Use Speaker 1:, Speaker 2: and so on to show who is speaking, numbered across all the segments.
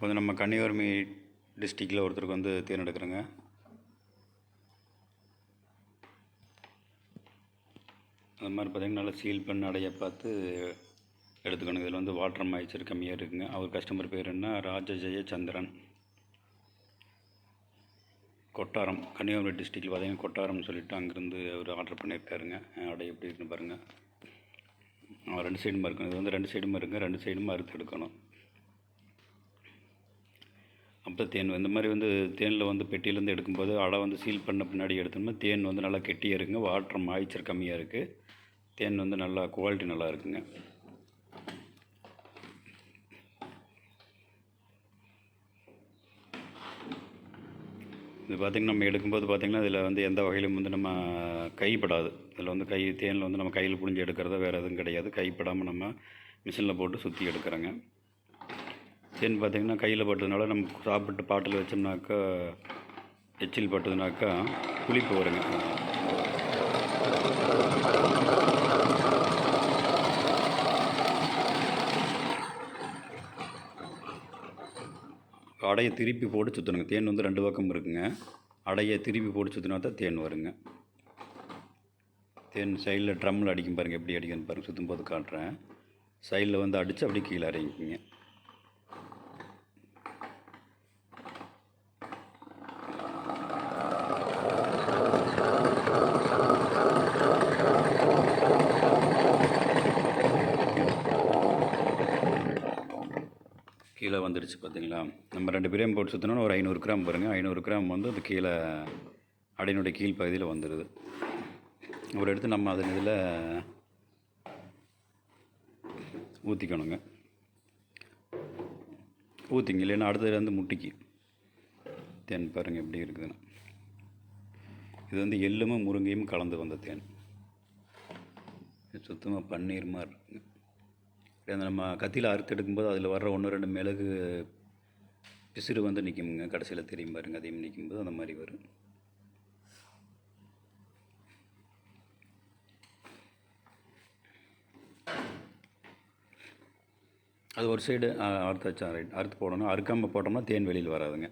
Speaker 1: இப்போ வந்து நம்ம கன்னியாகுமரி டிஸ்ட்ரிக்டில் ஒருத்தருக்கு வந்து தேன் அது மாதிரி பார்த்தீங்கன்னா நல்லா சீல் பண்ண அடைய பார்த்து எடுத்துக்கணும். இதில் வந்து வாட்டர் மாய்ச்சர் கம்மியாக இருக்குங்க. அவர் கஸ்டமர் பேர் என்ன? ராஜஜெய ஜெயச்சந்திரன் கொட்டாரம் கன்னியாகுமரி டிஸ்ட்ரிக்டில் பார்த்தீங்கன்னா கொட்டாரம்னு சொல்லிட்டு அங்கேருந்து அவர் ஆர்டர் பண்ணியிருக்காருங்க. அடை எப்படி இருக்குன்னு பாருங்கள் ரெண்டு சைடும் இருக்கணும் இது வந்து ரெண்டு சைடும் இருக்குங்க. ரெண்டு சைடும் அறுத்து எடுக்கணும். அப்போ தேன் இந்த மாதிரி வந்து தேனில் வந்து பெட்டியிலேருந்து எடுக்கும்போது அடை வந்து சீல் பண்ண பின்னாடி எடுத்தோம்னா தேன் வந்து நல்லா கெட்டியாக இருக்குங்க. வாட்டர் மாய்ச்சர் கம்மியாக இருக்குது தேன் வந்து நல்லா குவாலிட்டி நல்லா இருக்குங்க. இது பார்த்திங்கன்னா நம்ம எடுக்கும்போது பார்த்திங்கன்னா இதில் வந்து எந்த வகையிலும் வந்து நம்ம கைப்படாது. இதில் வந்து கை தேனில் வந்து நம்ம கையில் புழிஞ்சு எடுக்கிறத வேறு எதுவும் கிடையாது. கைப்படாமல் நம்ம மிஷினில் போட்டு சுற்றி எடுக்கிறோங்க. தேன் பார்த்திங்கன்னா கையில் பட்டதுனால நம்ம சாப்பிட்டு பாட்டில் வச்சோம்னாக்கா எச்சில் பட்டதுனாக்கா புளிப்பு வருங்க. அடையை திருப்பி போட்டு சுற்றணுங்க தேன் வந்து ரெண்டு பக்கம் இருக்குங்க. அடையை திருப்பி போட்டு சுற்றினா தான் தேன் வருங்க. தேன் சைடில் ட்ரம்மில் அடிக்கும் பாருங்கள் எப்படி அடிக்கணும் பாருங்கள் சுற்றும் போது காட்டுறேன். சைடில் வந்து அடித்து அப்படியே கீழே இறங்கிக்கிங்க. வந்துருச்சு வந்துடுச்சு பார்த்தீங்களா? நம்ம ரெண்டு பேரையும் போட்டு சுற்றினோன்னா ஒரு ஐநூறு கிராம் பாருங்க. ஐநூறு கிராம் வந்து அது கீழே அடையினுடைய கீழ் பகுதியில் வந்துடுது ஒரு எடுத்து நம்ம அதன் இதில் ஊற்றிக்கணுங்க ஊற்றிங்க இல்லைன்னா அடுத்தது வந்து முட்டிக்கு. தேன் பாருங்கள் எப்படி இருக்குதுன்னு. இது வந்து எள்ளுமும் முருங்கையும் கலந்து வந்த தேன். இது சுத்தமாக பன்னீர் மாதிரி இருக்குங்க அந்த நம்ம கத்தியில் அறுத்து எடுக்கும்போது அதில் வர்ற ஒன்று ரெண்டு மிளகு பிசிறு வந்து நிற்குமுங்க கடைசியில் தெரியும் பாருங்க. அதையும் நிற்கும்போது அந்த மாதிரி வரும். அது ஒரு சைடு அறுத்து வச்சா ரைட் அறுத்து போடணும். அறுக்காமல் போட்டோம்னா தேன் வெளியில் வராதுங்க.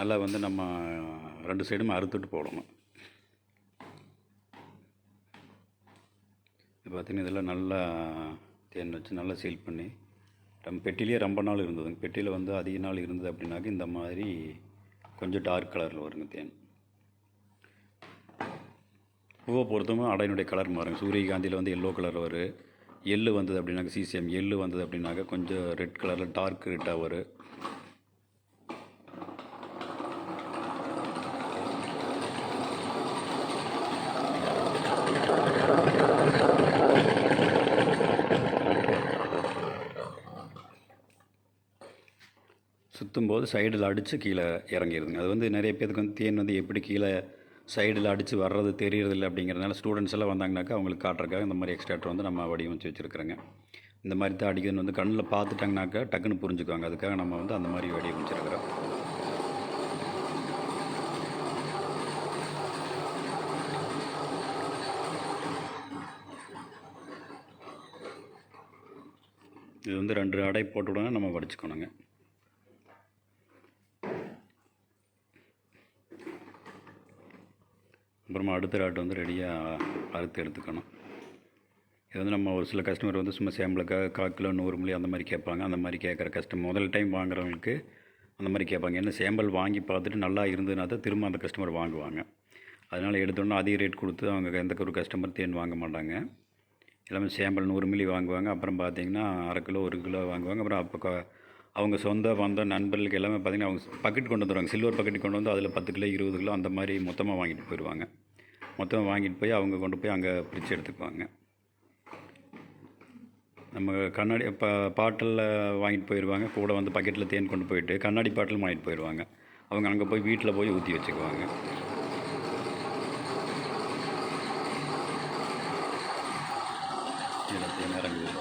Speaker 1: நல்லா வந்து நம்ம ரெண்டு சைடும் அறுத்துட்டு போடணும். இப்போ பார்த்திங்கன்னா இதெல்லாம் நல்லா தேன் வச்சு நல்லா சீல் பண்ணி ரம் பெட்டிலேயே ரொம்ப நாள் இருந்ததுங்க பெட்டியில் வந்து அதிக நாள் இருந்தது அப்படின்னாக்க இந்த மாதிரி கொஞ்சம் டார்க் கலரில் வருங்க தேன். பூவை பொறுத்தவங்க அடையினுடைய கலர் மாறுங்க. சூரியகாந்தியில் வந்து எல்லோ கலர் வரும் எள்ளு வந்தது அப்படின்னாக்க சிசிஎம் எள்ளு வந்தது அப்படின்னாக்க கொஞ்சம் ரெட் கலரில் டார்க் ரெட்டாக வரும் சுற்றும்போது சைடில் அடித்து கீழே இறங்கிடுதுங்க அது வந்து நிறைய பேருக்கு வந்து தேன் வந்து எப்படி கீழே சைடில் அடித்து வர்றது தெரியறதில்ல அப்படிங்கிறதுனால ஸ்டூடெண்ட்ஸ் எல்லாம் வந்தாங்கனாக்கா அவங்களுக்கு காட்டுறக்காக இந்த மாதிரி எக்ஸ்ட்ராக்டர் வந்து நம்ம வடிவமைச்சு வச்சுருக்குறோங்க. இந்த மாதிரி தான் அடிக்கணும்னு வந்து கண்ணில் பார்த்துட்டாங்கனாக்கா டக்குன்னு புரிஞ்சுக்குவாங்க. அதுக்காக நம்ம வந்து அந்த மாதிரி வடிவமைச்சிருக்கிறோம். இது வந்து ரெண்டு அடை போட்டு விடுங்க நம்ம வடிச்சுக்கணுங்க. அப்புறமா அடுத்த ராட்டை வந்து ரெடியாக அறுத்து எடுத்துக்கணும். இது வந்து நம்ம ஒரு சில கஸ்டமர் வந்து சும்மா சேம்பிளுக்காக கால் கிலோ நூறு மில்லி அந்த மாதிரி கேட்பாங்க. அந்த மாதிரி கேட்குற கஸ்டமர் முதல் டைம் வாங்குறவங்களுக்கு அந்த மாதிரி கேட்பாங்க. என்ன சேம்பல் வாங்கி பார்த்துட்டு நல்லா இருந்ததுனா தான் திரும்ப அந்த கஸ்டமர் வாங்குவாங்க. அதனால் எடுத்தோன்னே அதிக ரேட் கொடுத்து அவங்க எந்த ஒரு கஸ்டமர் தேன் வாங்க மாட்டாங்க. எல்லாமே சேம்பல் நூறு மில்லி வாங்குவாங்க. அப்புறம் பார்த்தீங்கன்னா அரை கிலோ ஒரு கிலோ வாங்குவாங்க. அப்புறம் அப்போ க- அவங்க சொந்த வந்த நண்பர்களுக்கு எல்லாமே பார்த்திங்கன்னா அவங்க பக்கெட் கொண்டு வந்துடுவாங்க சில்வர் பக்கெட் கொண்டு வந்து அதில் பத்து கிலோ இருபது கிலோ அந்த மாதிரி மொத்தமாக வாங்கிட்டு போயிடுவாங்க மொத்தமாக வாங்கிட்டு போய் அவங்க கொண்டு போய் அங்கே பிரித்து எடுத்துக்குவாங்க. நம்ம கண்ணாடி இப்போ பாட்டிலில் வாங்கிட்டு போயிடுவாங்க கூட வந்து பக்கெட்டில் தேன் கொண்டு போயிட்டு கண்ணாடி பாட்டிலும் வாங்கிட்டு போயிடுவாங்க அவங்க அங்கே போய் வீட்டில் போய் ஊற்றி வச்சுக்குவாங்க. இதில் இறங்குது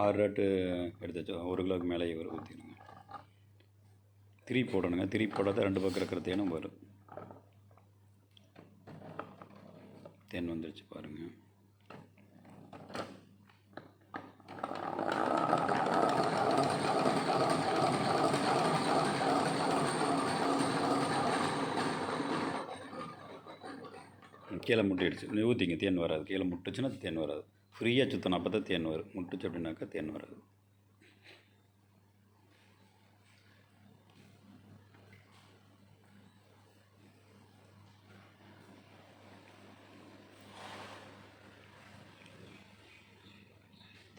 Speaker 1: ஆறு ரேட்டு எடுத்து வச்சோம் ஒரு கிலோக்கு மேலே இவர் ஊற்றிடுங்க திரி போடணுங்க. திரி போடாத ரெண்டு பக்கம் இருக்கிற தேனும் வரும். தேன் வந்துடுச்சு பாருங்கள் கீழே முட்டிடுச்சு. ஊற்றிங்க தேன் வராது. கீழே முட்டுச்சுன்னா தேன் வராது. ஃப்ரீயாக சுற்றணும் அப்போ தான் தேன் வரும் முட்டுச்சு அப்படின்னாக்கா தேன் வராது.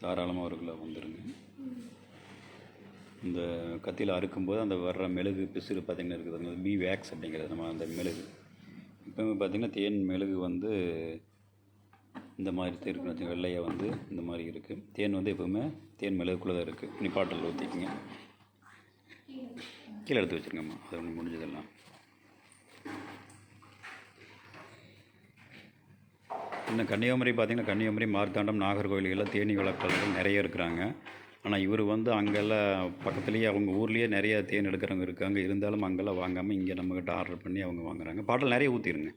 Speaker 1: தாராளமாக ஒரு கிலோ வந்துடுங்க இந்த கத்தியில் அறுக்கும்போது அந்த வர்ற மெழுகு பிசுறு பார்த்திங்கன்னா இருக்குது அந்த பி வேக்ஸ் அப்படிங்கிறது நம்ம அந்த மெழுகு இப்போவுமே பார்த்திங்கன்னா தேன் மெழுகு வந்து இந்த மாதிரி தான் இருக்குன்னு வெள்ளையாக வந்து இந்த மாதிரி இருக்குது தேன் வந்து எப்போவுமே தேன் மிளகுக்குள்ளே தான் இருக்குது நிப்பாட்டில் ஊற்றிக்கிங்க கீழே எடுத்து வச்சுருங்கம்மா. அது ஒன்று முடிஞ்சதெல்லாம். இன்னும் கன்னியாகுமரி பார்த்திங்கன்னா கன்னியாகுமரி மார்த்தாண்டம் நாகர்கோவில்களில் தேனீ வளர்ப்பாளர்கள் நிறைய இருக்கிறாங்க. ஆனால் இவர் வந்து அங்கெல்லாம் பக்கத்துலேயே அவங்க ஊர்லேயே நிறைய தேன் எடுக்கிறவங்க இருக்காங்க. இருந்தாலும் அங்கெல்லாம் வாங்காமல் இங்கே நம்மக்கிட்ட ஆர்டர் பண்ணி அவங்க வாங்குறாங்க. பாட்டில் நிறைய ஊற்றிடுங்க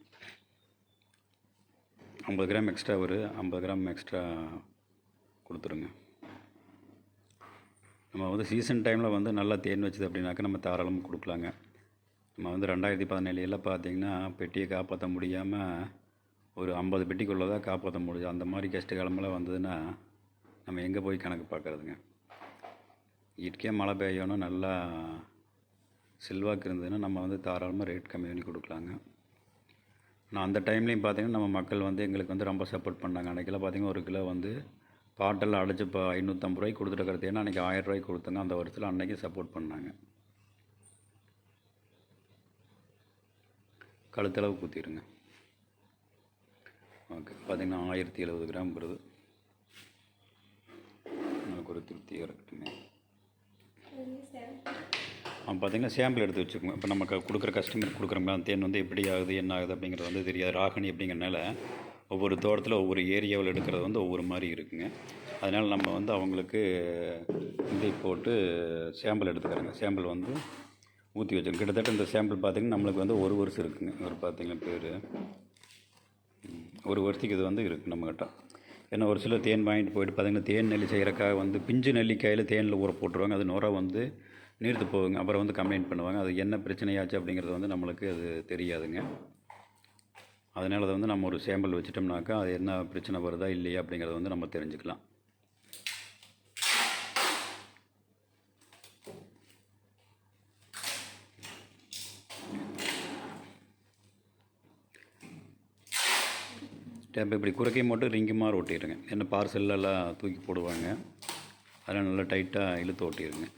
Speaker 1: ஐம்பது கிராம் எக்ஸ்ட்ரா ஒரு ஐம்பது கிராம் எக்ஸ்ட்ரா கொடுத்துருங்க. நம்ம வந்து சீசன் டைமில் வந்து நல்லா தேன் வச்சுது அப்படின்னாக்கா நம்ம தாராளமாக கொடுக்கலாங்க. நம்ம வந்து ரெண்டாயிரத்தி பதினேழுல பார்த்தீங்கன்னா பெட்டியை காப்பாற்ற முடியாமல் ஒரு ஐம்பது பெட்டிக்குள்ளே தான் காப்பாற்ற முடியும் அந்த மாதிரி கஷ்ட காலமெல்லாம் வந்ததுன்னா நம்ம எங்கே போய் கணக்கு பார்க்குறதுங்க இயற்கையாக மழை பெய்யணும் நல்லா செல்வாக்கு இருந்ததுன்னா நம்ம வந்து தாராளமாக ரேட் கம்மி பண்ணி கொடுக்கலாங்க. நான் அந்த டைம்லேயும் பார்த்தீங்கன்னா நம்ம மக்கள் வந்து எங்களுக்கு வந்து ரொம்ப சப்போர்ட் பண்ணாங்க. அன்றைக்கெல்லாம் பார்த்தீங்கன்னா ஒரு கிலோ வந்து பாட்டெல்லாம் அடைச்சி இப்போ ஐநூற்றம்பது ரூபாய்க்கு கொடுத்துருக்கிறது ஏன்னா அன்றைக்கி ஆயிரம் ரூபாய்க்கு கொடுத்தாங்க. அந்த வருஷத்தில் அன்றைக்கி சப்போர்ட் பண்ணாங்க. கழுத்தளவு குத்திடுங்க. ஓகே. பார்த்தீங்கன்னா ஆயிரத்தி எழுபது கிராம் வருது நமக்கு ஒரு திருப்தியாக இருக்கட்டுமே பார்த்திங்கன்னா சாம்பிள் எடுத்து வச்சுக்கோங்க. இப்போ நமக்கு கொடுக்குற கஸ்டமர் கொடுக்குறோம்னா அந்த தேன் வந்து எப்படி ஆகுது என்ன ஆகுது அப்படிங்கிறது வந்து தெரியாது. ராகணி அப்படிங்கிறனால ஒவ்வொரு தோட்டத்தில் ஒவ்வொரு ஏரியாவில் எடுக்கிறது வந்து ஒவ்வொரு மாதிரி இருக்குங்க. அதனால் நம்ம வந்து அவங்களுக்கு இதை போட்டு சாம்பிள் எடுத்துக்கிறோங்க. சாம்பிள் வந்து ஊற்றி வச்சோம் கிட்டத்தட்ட இந்த சாம்பிள் பார்த்திங்கன்னா நம்மளுக்கு வந்து ஒரு வருஷம் இருக்குங்க. ஒரு பார்த்தீங்கன்னா பேர். ஒரு வருஷத்துக்கு இது வந்து இருக்குது நம்மக்கிட்ட ஏன்னா ஒரு சில தேன் வாங்கிட்டு போயிட்டு பார்த்தீங்கன்னா தேன் நெல்லி செய்கிறக்காக வந்து பிஞ்சு நெல்லிக்காயில் தேனில் ஊற போட்டுருவாங்க. அது நுர வந்து நீர்த்து போகுங்க அப்புறம் வந்து கம்ப்ளைண்ட் பண்ணுவாங்க. அது என்ன பிரச்சனையாச்சு அப்படிங்கிறது வந்து நம்மளுக்கு அது தெரியாதுங்க. அதனால் அதை வந்து நம்ம ஒரு சேம்பிள் வச்சிட்டோம்னாக்கா அது என்ன பிரச்சனை வருதா இல்லையா அப்படிங்கிறத வந்து நம்ம தெரிஞ்சுக்கலாம். டேப் இப்படி குறுக்கை மட்டும் ரிங்கு மாதிரி என்ன ஏன்னா பார்சல்லாம் தூக்கி போடுவாங்க. அதெல்லாம் நல்லா டைட்டாக இழுத்து ஓட்டிடுங்க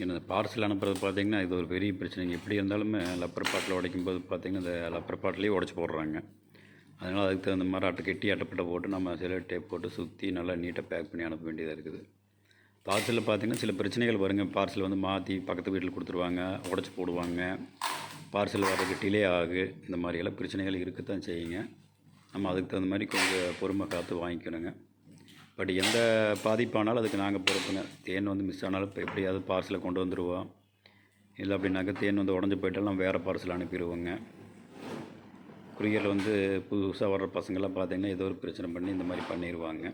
Speaker 1: ஏன்னா பார்சல் அனுப்புறது பார்த்தீங்கன்னா இது ஒரு பெரிய பிரச்சனைங்க எப்படி இருந்தாலுமே லப்பர் பாட்டில் உடைக்கும் போது பார்த்திங்கன்னா இந்த லப்பர் பாட்டிலே உடச்சி போடுறாங்க. அதனால் அதுக்கு தகுந்த மாதிரி அட்டை கெட்டி அட்டைப்பட்டை போட்டு நம்ம சில டேப் போட்டு சுற்றி நல்லா நீட்டாக பேக் பண்ணி அனுப்ப வேண்டியதாக இருக்குது. பார்சலில் பார்த்தீங்கன்னா சில பிரச்சனைகள் வருங்க. பார்சல் வந்து மாற்றி பக்கத்து வீட்டில் கொடுத்துருவாங்க உடச்சி போடுவாங்க. பார்சல் வர்றதுக்கு டிலே ஆகு. இந்த மாதிரியெல்லாம் பிரச்சனைகள் இருக்கத்தான் செய்யுங்க. நம்ம அதுக்கு தகுந்த மாதிரி கொஞ்சம் பொறுமை காத்து வாங்கிக்கணுங்க. பட் எந்த பாதிப்பானாலும் அதுக்கு நாங்கள் பொறுப்புங்க. தேன் வந்து மிஸ் ஆனாலும் இப்போ எப்படியாவது பார்சலை கொண்டு வந்துடுவோம் இல்லை அப்படின்னாக்கா தேன் வந்து உடஞ்சி போயிட்டாலும் வேறு பார்சல் அனுப்பிடுவோங்க. குரியரில் வந்து புதுசாக வர்ற பசங்கள்லாம் பார்த்திங்கன்னா ஏதோ ஒரு பிரச்சனை பண்ணி இந்த மாதிரி பண்ணிடுவாங்க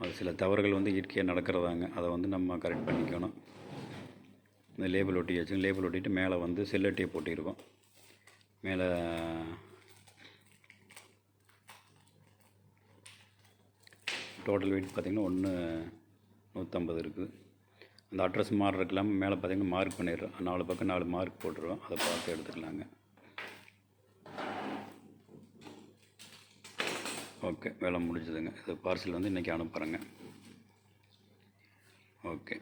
Speaker 1: அது சில தவறுகள் வந்து இயற்கையாக நடக்கிறதாங்க. அதை வந்து நம்ம கரெக்ட் பண்ணிக்கணும். இந்த லேபிள் ஒட்டி வச்சு லேபிள் ஒட்டிட்டு மேலே வந்து செல்லட்டியை போட்டிருக்கோம். மேலே டோட்டல் வெயிட் பார்த்திங்கன்னா ஒன்று நூற்றம்பது இருக்குது. அந்த அட்ரஸ் மாறுறதுக்கெல்லாம் மேலே பார்த்திங்கன்னா மார்க் பண்ணிடுறோம். நாலு பக்கம் நாலு மார்க் போட்டுருவோம். அதை பார்த்து எடுத்துக்கலாங்க. ஓகே வேலை முடிஞ்சதுங்க. இது பார்சல் வந்து இன்றைக்கி அனுப்புகிறேங்க ஓகே